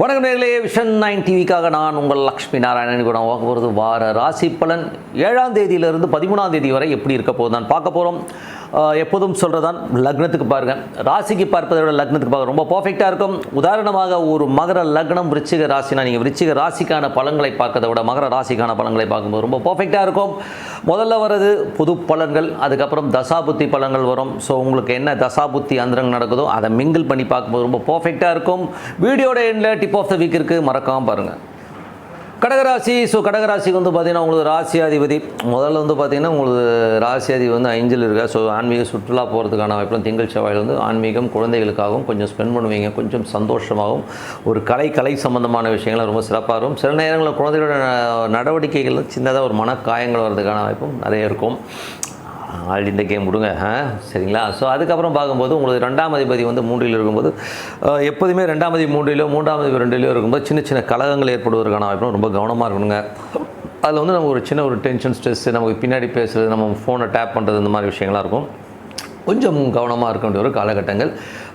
வணக்கம் நேர்களே vision nine டிவிக்காக நான் உங்கள் லக்ஷ்மி நாராயணன். கூட பார்க்க போகிறது வார ராசி பலன். ஏழாம் தேதியிலிருந்து பதிமூணாம் தேதி வரை எப்படி இருக்க போகுது நான் பார்க்க போகிறோம் எப்போதும் சொல்கிறதான் லக்னத்துக்கு பாருங்கள் ராசிக்கு பார்ப்பதை விட லக்னத்துக்கு பார்க்க ரொம்ப பர்ஃபெக்டாக இருக்கும். உதாரணமாக ஒரு மகர லக்னம் விருச்சிக ராசினா நீங்கள் விருச்சிக ராசிக்கான பலன்களை பார்க்கறதை விட மகர ராசிக்கான பலன்களை பார்க்கும்போது ரொம்ப பர்ஃபெக்டாக இருக்கும். முதல்ல வர்றது புது பலன்கள் அதுக்கப்புறம் தசாபுத்தி பலன்கள் வரும். ஸோ உங்களுக்கு என்ன தசாபுத்தி அந்தரங்க நடக்குதோ அதை மிங்கிள் பண்ணி பார்க்கும்போது ரொம்ப பர்ஃபெக்டாக இருக்கும். வீடியோட எண்டில் டிப் ஆஃப் த வீக் இருக்குது மறக்காமல் பாருங்கள் கடகராசி ஸோ கடகராசிக்கு வந்து பார்த்தீங்கன்னா உங்களுக்கு ராசியாதிபதி. முதல்ல வந்து பார்த்தீங்கன்னா உங்களுக்கு ராசியாதிபதி வந்து அஞ்சில் இருக்கா? ஸோ ஆன்மீக சுற்றுலா போகிறதுக்கான வாய்ப்புலாம் திங்கள் செவ்வாயில் வந்து ஆன்மீகம் குழந்தைகளுக்காகவும் கொஞ்சம் ஸ்பெண்ட் பண்ணுவீங்க. கொஞ்சம் சந்தோஷமாகவும் ஒரு கலை கலை சம்பந்தமான விஷயங்கள்லாம் ரொம்ப சிறப்பாக இருக்கும். சில நேரங்களில் குழந்தைகளோட நடவடிக்கைகளில் சின்னதாக ஒரு மனக்காயங்கள் வர்றதுக்கான வாய்ப்பும் நிறைய இருக்கும். ஆல் இந்த கேம் விடுங்க ஆ? சரிங்களா? ஸோ அதுக்கப்புறம் பார்க்கும்போது உங்களுக்கு ரெண்டாம் அதிபதி வந்து மூன்றில் இருக்கும்போது எப்போதுமே ரெண்டாம் அதிபதி மூன்றிலோ மூன்றாம் அதிபதி ரெண்டிலோ இருக்கும்போது சின்ன சின்ன கலகங்கள் ஏற்படுவதற்கான வாய்ப்பு ரொம்ப கவனமாக இருக்கணுங்க. அதில் வந்து நம்ம ஒரு சின்ன ஒரு டென்ஷன் ஸ்ட்ரெஸ்ஸு நமக்கு பின்னாடி பேசுகிறது நம்ம ஃபோனை டேப் பண்ணுறது இந்த மாதிரி விஷயங்கள்லாம் இருக்கும். கொஞ்சம் கவனமாக இருக்க வேண்டிய ஒரு காலகட்டங்கள்.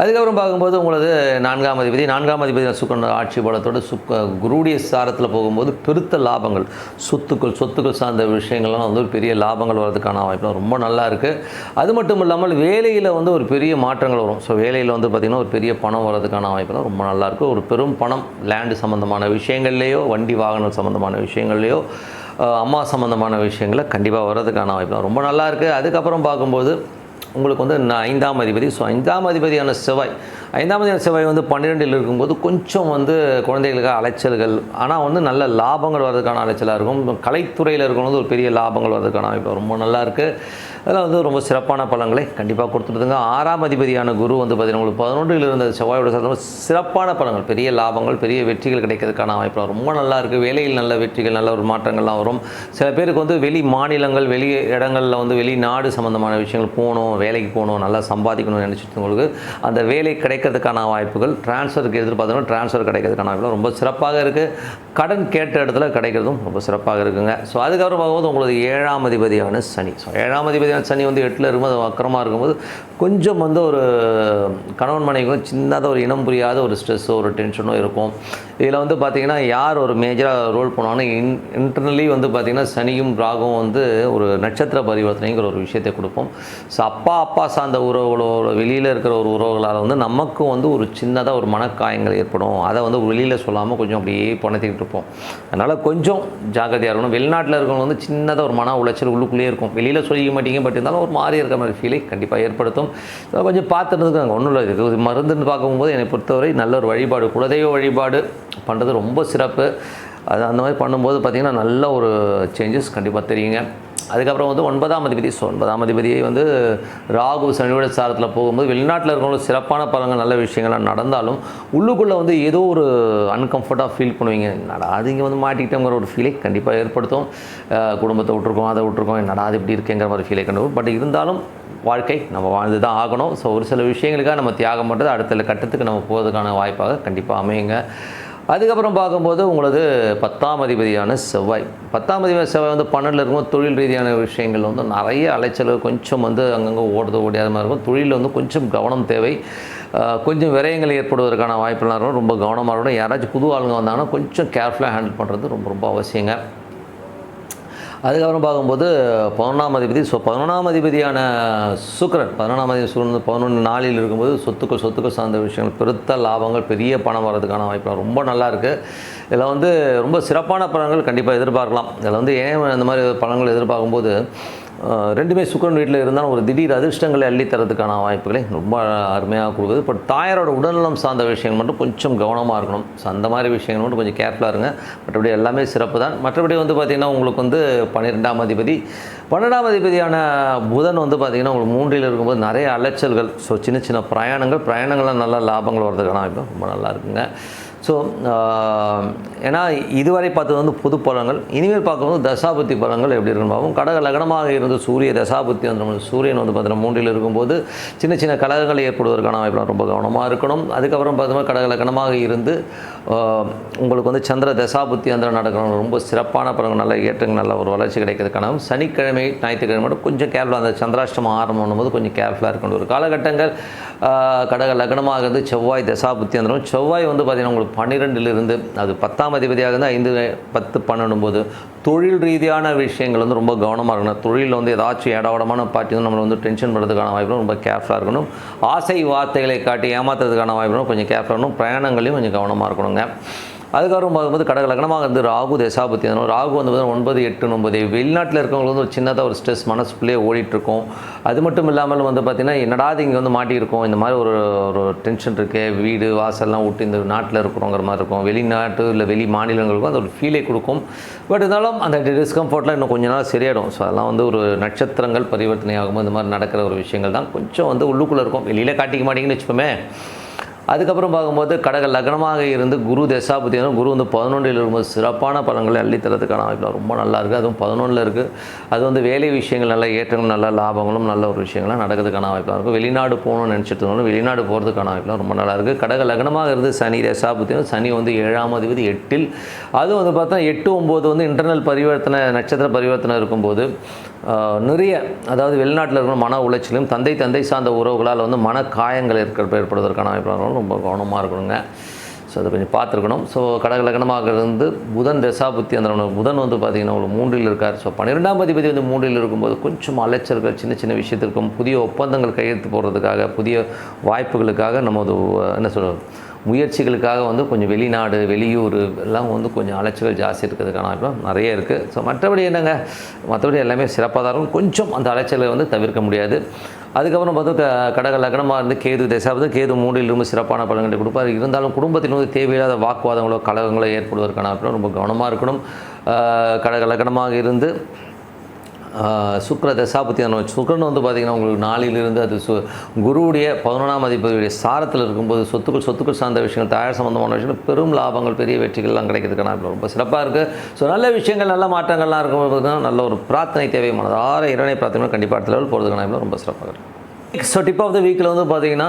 அதுக்கப்புறம் பார்க்கும்போது உங்களது நான்காம் அதிபதி நான்காம் அதிபதி சுக்கன ஆட்சி பலத்தோடு சுக்க குருடைய சாரத்தில் போகும்போது பெருத்த லாபங்கள். சொத்துக்கள் சொத்துக்கள் சார்ந்த விஷயங்கள்லாம் வந்து ஒரு பெரிய லாபங்கள் வர்றதுக்கான வாய்ப்புலாம் ரொம்ப நல்லா இருக்குது அது மட்டும் இல்லாமல் வேலையில் வந்து ஒரு பெரிய மாற்றங்கள் வரும். ஸோ வேலையில் வந்து பார்த்திங்கன்னா ஒரு பெரிய பணம் வர்றதுக்கான வாய்ப்புலாம் ரொம்ப நல்லாயிருக்கும் ஒரு பெரும் பணம் லேண்டு சம்மந்தமான விஷயங்கள்லேயோ வண்டி வாகனம் சம்மந்தமான விஷயங்கள்லேயோ அம்மா சம்மந்தமான விஷயங்களை கண்டிப்பாக வர்றதுக்கான வாய்ப்புலாம் ரொம்ப நல்லா இருக்குது அதுக்கப்புறம் பார்க்கும்போது உங்களுக்கு வந்து ஐந்தாம் அதிபதி. ஸோ ஐந்தாம் அதிபதியான செவ்வாய் ஐந்தாம் அதிபதியான செவ்வாய் வந்து பன்னிரெண்டில் இருக்கும்போது கொஞ்சம் வந்து குழந்தைகளுக்கு அலைச்சல்கள் ஆனால் வந்து நல்ல லாபங்கள் வர்றதுக்கான அலைச்சலாக இருக்கும். கலைத்துறையில் இருக்கும்போது ஒரு பெரிய லாபங்கள் வர்றதுக்கான வாய்ப்பு ரொம்ப நல்லா இருக்குது அதில் வந்து ரொம்ப சிறப்பான பலன்களை கண்டிப்பாக கொடுத்துருதுங்க ஆறாம் அதிபதியான குரு வந்து பார்த்தீங்கன்னா உங்களுக்கு பதினொன்றில் இருந்த செவ்வாயோட சேர்ந்து சிறப்பான பலன்கள் பெரிய லாபங்கள் பெரிய வெற்றிகள் கிடைக்கிறதுக்கான வாய்ப்பு ரொம்ப நல்லா இருக்குது வேலையில் நல்ல வெற்றிகள் நல்ல ஒரு மாற்றங்கள்லாம் வரும். சில பேருக்கு வந்து வெளி மாநிலங்கள் வெளி இடங்களில் வந்து வெளிநாடு சம்மந்தமான விஷயங்கள் போகணும் வேலைக்கு போகணும் நல்லா சம்பாதிக்கணும்னு நினச்சிட்டு உங்களுக்கு அந்த வேலை கிடைக்கிறதுக்கான வாய்ப்புகள். ட்ரான்ஸ்ஃபருக்கு எதிர்பார்த்தோம்னா ட்ரான்ஸ்ஃபர் கிடைக்கிறதுக்கான வாய்ப்புகள். ரொம்ப சிறப்பாக இருக்குது கடன் கேட்ட இடத்துல கிடைக்கிறதும் ரொம்ப சிறப்பாக இருக்குங்க. ஸோ அதுக்கப்புறம் பார்க்கும்போது உங்களுக்கு ஏழாம் அதிபதியான சனி. ஸோ ஏழாம் அதிபதியான சனி வந்து எட்டில் இருக்கும்போது அக்கரமாக இருக்கும்போது கொஞ்சம் வந்து ஒரு கணவன் மனைவிக்கும் சின்னதாக ஒரு இனம் புரியாத ஒரு ஸ்ட்ரெஸ்ஸோ ஒரு டென்ஷனோ இருக்கும். இதில் வந்து பார்த்திங்கன்னா யார் ஒரு மேஜராக ரோல் பண்ணுவாங்கன்னா இன் இன்டர்னலி வந்து பார்த்திங்கன்னா சனியும் ராகும் வந்து ஒரு நட்சத்திர பரிவர்த்தனைங்கிற ஒரு விஷயத்தை கொடுப்போம். ஸோ அப்பா அப்பா சார்ந்த உறவுகளோட வெளியில் இருக்கிற ஒரு உறவுகளால் வந்து நம்ம நமக்கும் வந்து ஒரு சின்னதாக ஒரு மனக்காயங்கள் ஏற்படும். அதை வந்து வெளியில் சொல்லாமல் கொஞ்சம் அப்படியே பணத்திக்கிட்டு இருப்போம். அதனால் கொஞ்சம் ஜாக்கிரதையாக இருக்கணும். வெளிநாட்டில் இருக்கிறவங்க வந்து சின்னதாக ஒரு மன உளைச்சல் உள்ளுக்குள்ளேயே இருக்கும். வெளியில் சொல்லிக்க மாட்டீங்க பட் இருந்தாலும் ஒரு மாதிரி இருக்கிற மாதிரி ஃபீலை கண்டிப்பாக ஏற்படுத்தும். கொஞ்சம் பார்த்துருந்துக்கு அங்கே ஒன்றும் இல்லை. இது மருந்துன்னு பார்க்கும்போது என்னை பொறுத்தவரை நல்ல ஒரு வழிபாடு குலதெய்வ வழிபாடு பண்ணுறது ரொம்ப சிறப்பு. அது அந்த மாதிரி பண்ணும்போது பார்த்திங்கன்னா நல்ல ஒரு சேஞ்சஸ் கண்டிப்பாக தெரியுங்க. அதுக்கப்புறம் வந்து ஒன்பதாம் அதிபதி ஸோ ஒன்பதாம் அதிபதியை வந்து ராகு சனியோட சாரத்தில் போகும்போது வெளிநாட்டில் இருக்கிறவங்க சிறப்பான பலங்கள் நல்ல விஷயங்கள்லாம் நடந்தாலும் உள்ளுக்குள்ளே வந்து ஏதோ ஒரு அன்கம்ஃபர்ட்டாக ஃபீல் பண்ணுவீங்க. என்னடா அது இங்கே வந்து மாட்டிக்கிட்டோங்கிற ஒரு ஃபீலை கண்டிப்பாக ஏற்படுத்தும். குடும்பத்தை விட்ருக்கோம் அதை விட்ருக்கோம் என்னடா அது இப்படி இருக்கேங்கிற மாதிரி ஃபீலை கண்டு பட் இருந்தாலும் வாழ்க்கை நம்ம வாழ்ந்து தான் ஆகணும். ஸோ ஒரு சில விஷயங்களுக்காக நம்ம தியாகம் பண்ணுறது அடுத்த கட்டத்துக்கு நம்ம போகிறதுக்கான வாய்ப்பாக கண்டிப்பாக அமையுங்க. அதுக்கப்புறம் பார்க்கும்போது உங்களது பத்தாம் அதிபதியான செவ்வாய். பத்தாம் அதிபதி செவ்வாய் வந்து பன்னெண்டில் இருக்கும். தொழில் ரீதியான விஷயங்கள் வந்து நிறைய அலைச்சல் கொஞ்சம் வந்து அங்கங்கே ஓடுறது ஓடியாத மாதிரி இருக்கும். தொழிலில் வந்து கொஞ்சம் கவனம் தேவை. கொஞ்சம் விரயங்கள் ஏற்படுவதற்கான வாய்ப்பெல்லாம் இருக்கும். ரொம்ப கவனமாக இருக்கணும். யாராச்சும் புது ஆளுங்க வந்தாங்கன்னா கொஞ்சம் கேர்ஃபுல்லாக ஹேண்டில் பண்ணுறது ரொம்ப ரொம்ப அவசியங்க. அதுக்கப்புறம் பார்க்கும்போது பதினொன்றாம் அதிபதி ஸோ பதினொன்றாம் அதிபதியான சுக்கரன். பதினொன்றாம் அதிபதி சுக்கரன் வந்து பதினொன்று நாளில் இருக்கும்போது சொத்துக்கள் சொத்துக்கள் சார்ந்த விஷயங்கள் பெருத்த லாபங்கள் பெரிய பணம் வர்றதுக்கான வாய்ப்பு ரொம்ப நல்லா இருக்குது இதில் வந்து ரொம்ப சிறப்பான பலன்கள் கண்டிப்பாக எதிர்பார்க்கலாம். இதில் வந்து ஏன் இந்த மாதிரி பலன்கள் எதிர்பார்க்கும்போது ரெண்டுமே சுக்கரன் வீட்டில் இருந்தாலும் ஒரு திடீர் அதிர்ஷ்டங்களை அள்ளித்தரதுக்கான வாய்ப்புகளை ரொம்ப அருமையாக கொடுக்குது. பட் தாயாரோட உடல்நலம் சார்ந்த விஷயங்கள் மட்டும் கொஞ்சம் கவனமாக இருக்கணும். ஸோ அந்த மாதிரி விஷயங்கள் மட்டும் கொஞ்சம் கேர்ஃபுல்லாக இருங்க. மற்றபடி எல்லாமே சிறப்பு தான். மற்றபடி வந்து பார்த்திங்கன்னா உங்களுக்கு வந்து பன்னிரெண்டாம் அதிபதி பன்னெண்டாம் அதிபதியான புதன் வந்து பார்த்திங்கன்னா உங்களுக்கு மூன்றில் இருக்கும்போது நிறைய அலைச்சல்கள். ஸோ சின்ன சின்ன பிரயாணங்கள். பிரயாணங்கள்லாம் நல்ல லாபங்கள் வர்றதுக்கான வாய்ப்பு ரொம்ப நல்லா இருக்குங்க. ஸோ ஏன்னா இதுவரை பார்த்தது வந்து புது பலன்கள் இனிமேல் பார்க்கும்போது தசாபுத்தி பலன்கள் எப்படி இருக்குன்னு பார்ப்போம். கடக லக்னமாக இருந்து சூரிய தசாபுத்தி வந்து நம்ம சூரியன் வந்து பார்த்தீங்கன்னா மூன்றில் இருக்கும்போது சின்ன சின்ன கலகங்கள் ஏற்படுவதற்கான வாய்ப்புலாம் ரொம்ப கவனமாக இருக்கணும். அதுக்கப்புறம் பார்த்தீங்கன்னா கடக லக்னமாக இருந்து உங்களுக்கு வந்து சந்திர தசாபுத்தி அந்த நடக்கணும் ரொம்ப சிறப்பான பலன்கள் நல்ல ஏற்றங்கள் நல்ல ஒரு வளர்ச்சி கிடைக்கிறதுக்கான சனிக்கிழமை ஞாயிற்றுக்கிழமை மட்டும் கொஞ்சம் கேர்ஃபுல்லாக அந்த சந்திராஷ்டமம் ஆரம்பம் பண்ணும்போது கொஞ்சம் கேர்ஃபுல்லாக இருக்கணும். ஒரு காலகட்டங்கள் கடக லக்னமாக இருந்து செவ்வாய் தசாபுத்தி வந்துடும். செவ்வாய் வந்து பார்த்திங்கன்னா உங்களுக்கு பன்னிரெண்டிலிருந்து அது பத்தாம் அதிபதியாக இருந்தால் ஐந்து பத்து பன்னெண்டும் போது தொழில் ரீதியான விஷயங்கள் வந்து ரொம்ப கவனமாக இருக்கணும். தொழிலில் வந்து ஏதாச்சும் இடவடமான பார்ட்டி வந்து நம்மளை வந்து டென்ஷன் பண்ணுறதுக்கான வாய்ப்பு ரொம்ப கேர்ஃபுல்லாக இருக்கணும். ஆசை வார்த்தைகளை காட்டி ஏமாத்துறதுக்கான வாய்ப்பு கொஞ்சம் கேர்ஃபுல்லாக இருக்கணும். பிரயாணங்களையும் கொஞ்சம் கவனமாக இருக்கணுங்க. அதுக்கப்புறம் பார்க்கும்போது கடக லக்னமாக ராகு தசாபத்தி ராகு வந்து பார்த்தீங்கன்னா ஒன்பது எட்டு ஒன்பது. வெளிநாட்டில் இருக்கவங்களுக்கு வந்து ஒரு சின்னதாக ஒரு ஸ்ட்ரெஸ் மனசுக்குள்ளேயே ஓடிட்டுருக்கும். அது மட்டும் இல்லாமல் வந்து பார்த்திங்கன்னா என்னடா இது இங்கே வந்து மாட்டியிருக்கோம்? இந்த மாதிரி ஒரு ஒரு டென்ஷன் இருக்கு. வீடு வாசல்லாம் விட்டு இந்த நாட்டில் இருக்கிறோங்கிற மாதிரி இருக்கும். வெளிநாட்டு இல்லை வெளி மாநிலங்களுக்கும் அந்த ஒரு ஃபீலை கொடுக்கும். பட் இருந்தாலும் அந்த டிஸ்கம்ஃபர்ட்லாம் இன்னும் கொஞ்ச நாள் சரியாயிடும். ஸோ அதெல்லாம் வந்து ஒரு நட்சத்திரங்கள் பரிவர்த்தனை ஆகும்போது இந்த மாதிரி நடக்கிற ஒரு விஷயங்கள் தான். கொஞ்சம் வந்து உள்ளுக்குள்ளே இருக்கும். வெளியில் காட்டிக்க மாட்டீங்கன்னு வச்சுப்போமே அதுக்கப்புறம் பார்க்கும்போது கடக லக்னமாக இருந்து குரு தசாபதி குரு வந்து பதினொன்றில் இருக்கும்போது சிறப்பான பலன்களை அள்ளித்தரதுக்கான வாய்ப்பு ரொம்ப நல்லா இருக்குது அதுவும் பதினொன்றில் இருக்குது அது வந்து வேலை விஷயங்கள் நல்ல ஏற்றங்களும் நல்ல லாபங்களும் நல்ல ஒரு விஷயங்கள்லாம் நடக்கிறதுக்கான வாய்ப்பாக இருக்கும் வெளிநாடு போகணும்னு நினச்சிட்டு இருந்தாலும் வெளிநாடு போகிறதுக்கான வாய்ப்புலாம் ரொம்ப நல்லா இருக்குது கடக லக்னமாக இருந்து சனி தசாபதி சனி வந்து ஏழாம் அதிபதி எட்டில். அதுவும் வந்து பார்த்தா எட்டு ஒம்பது வந்து இன்டர்னல் பரிவர்த்தனை நட்சத்திர பரிவர்த்தனை இருக்கும்போது நிறைய அதாவது வெளிநாட்டில் இருக்கிற மன உளைச்சலும் தந்தை தந்தை சார்ந்த உறவுகளால் வந்து மன காயங்கள் ஏற்ப ஏற்படுவதற்கான வாய்ப்பு ரொம்ப கவனமாக இருக்கணுங்க. ஸோ அதை கொஞ்சம் பார்த்துருக்கணும். ஸோ கடக லக்னமாக இருந்து புதன் தசாபுத்தி அந்த புதன் வந்து பார்த்திங்கன்னா உங்களுக்கு மூன்றில் இருக்கார். ஸோ பன்னிரெண்டாம் அதிபதி வந்து மூன்றில் இருக்கும்போது கொஞ்சம் அலைச்சல்கள் சின்ன சின்ன விஷயத்திற்கும் புதிய ஒப்பந்தங்கள் கையெழுத்து போடுறதுக்காக புதிய வாய்ப்புகளுக்காக நம்ம என்ன சொல்கிறது முயற்சிகளுக்காக வந்து கொஞ்சம் வெளிநாடு வெளியூர் எல்லாம் வந்து கொஞ்சம் அலைச்சல் ஜாஸ்தி இருக்கிறதுக்கான வாய்ப்பு நிறைய இருக்குது ஸோ மற்றபடி என்னங்க? மற்றபடி எல்லாமே சிறப்பாக தான் இருக்கும். கொஞ்சம் அந்த அலைச்சலை வந்து தவிர்க்க முடியாது. அதுக்கப்புறம் பார்த்தா க- கடக லக்னமாக இருந்து கேது தசாவது கேது மூன்றில் சிறப்பான பலன்களை கொடுப்பார். இருந்தாலும் குடும்பத்தில் வந்து தேவையில்லாத வாக்குவாதங்களோ கலகங்களோ ஏற்படுவதற்கான ரொம்ப கவனமாக இருக்கணும். கடக லக்னமாக இருந்து சுக்கிர தசாபத்தி சுக்கரன் வந்து பார்த்திங்கன்னா உங்களுக்கு நாளிலிருந்து அது சு குருவுடைய பதினொன்றாம் அதிபதியுடைய சாரத்தில் இருக்கும்போது சொத்துக்கள் சொத்துக்கள் சார்ந்த விஷயங்கள் தயார் சம்மந்தமான விஷயங்கள் பெரும் லாபங்கள் பெரிய வெற்றிகள்லாம் கிடைக்கிறதுக்கான ரொம்ப சிறப்பாக இருக்குது ஸோ நல்ல விஷயங்கள் நல்ல மாற்றங்கள்லாம் இருக்கும்போது தான் நல்ல ஒரு பிரார்த்தனை தேவையானது மனதார இறைவனை பிரார்த்தனை கண்டிப்பாக அடுத்த லெவல் போகிறதுக்கான ரொம்ப சிறப்பாக இருக்குது ஸோ டிப் ஆஃப் த வீக்கில் வந்து பார்த்திங்கன்னா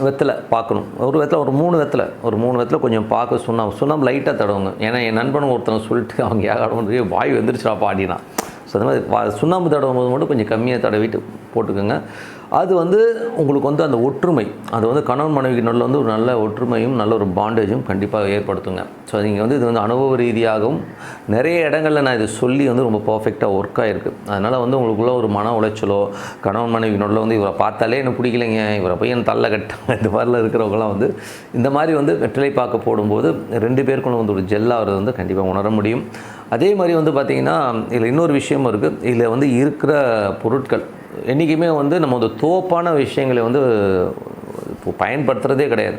வெத்தலை பார்க்கணும். ஒரு வெத்தலை ஒரு மூணு வெத்தலை ஒரு மூணு வெத்தலை கொஞ்சம் பார்க்க சுண்ணாம்பு சுண்ணாம்பு லைட்டாக தடவுங்க. ஏன்னா என் நண்பன் ஒருத்தன் சொல்லிட்டு அவங்க ஏகாடம் வாய் வந்துருச்சுடா பாடினா ஸோ அந்த மாதிரி வா- சுண்ணாம்பு தடவும் போது மட்டும் கொஞ்சம் கம்மியாக தடவிட்டு போட்டுக்கோங்க. அது வந்து உங்களுக்கு வந்து அந்த ஒற்றுமை அது வந்து கணவன் மனைவிக்கு நல்ல வந்து ஒரு நல்ல ஒற்றுமையும் நல்ல ஒரு பாண்டேஜும் கண்டிப்பாக ஏற்படுத்துங்க. ஸோ நீங்கள் வந்து இது வந்து அனுபவ ரீதியாகவும் நிறைய இடங்களில் நான் இது சொல்லி வந்து ரொம்ப பர்ஃபெக்டாக ஒர்க் ஆகிருக்கு அதனால் வந்து உங்களுக்குள்ள ஒரு மன உளைச்சலோ கணவன் மனைவி நடுவில் வந்து இவரை பார்த்தாலே எனக்கு பிடிக்கலைங்க இவரை போய் என் தள்ள கட்டாங்க இந்த மாதிரிலாம் இருக்கிறவங்களாம் வந்து இந்த மாதிரி வந்து வெற்றிலை பார்க்க போடும்போது ரெண்டு பேருக்குள்ள வந்து ஒரு ஜெல்லாகிறது வந்து கண்டிப்பாக உணர முடியும். அதே மாதிரி வந்து பார்த்திங்கன்னா இதில் இன்னொரு விஷயமும் இருக்குது இதில் வந்து இருக்கிற பொருட்கள் என்றைக்குமே வந்து நம்ம வந்து தோப்பான விஷயங்களை வந்து இப்போ பயன்படுத்துகிறதே கிடையாது.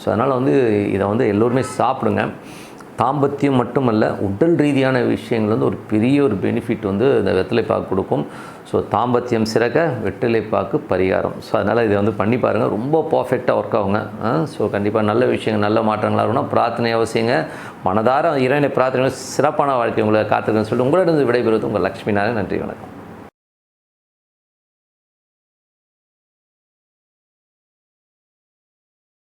ஸோ அதனால் வந்து இதை வந்து எல்லோருமே சாப்பிடுங்க. தாம்பத்தியம் மட்டுமல்ல உடல் ரீதியான விஷயங்கள் வந்து ஒரு பெரிய ஒரு பெனிஃபிட் வந்து இந்த வெத்தலைப்பாக்கு கொடுக்கும். ஸோ தாம்பத்தியம் சிறக்க வெற்றிலைப்பாக்கு பரிகாரம். ஸோ அதனால் இதை வந்து பண்ணி பாருங்கள் ரொம்ப பர்ஃபெக்டாக ஒர்க் ஆகுங்க. ஸோ கண்டிப்பாக நல்ல விஷயங்கள் நல்ல மாற்றங்களாக இருக்கணும் பிரார்த்தனை அவசியங்க. மனதார இறைவனை பிரார்த்தனை சிறப்பான வாழ்க்கை உங்களை காத்துக்குன்னு சொல்லிட்டு உங்களிடம் விடைபெறுவது உங்கள் லக்ஷ்மி நாராயணன். நன்றி வணக்கம்.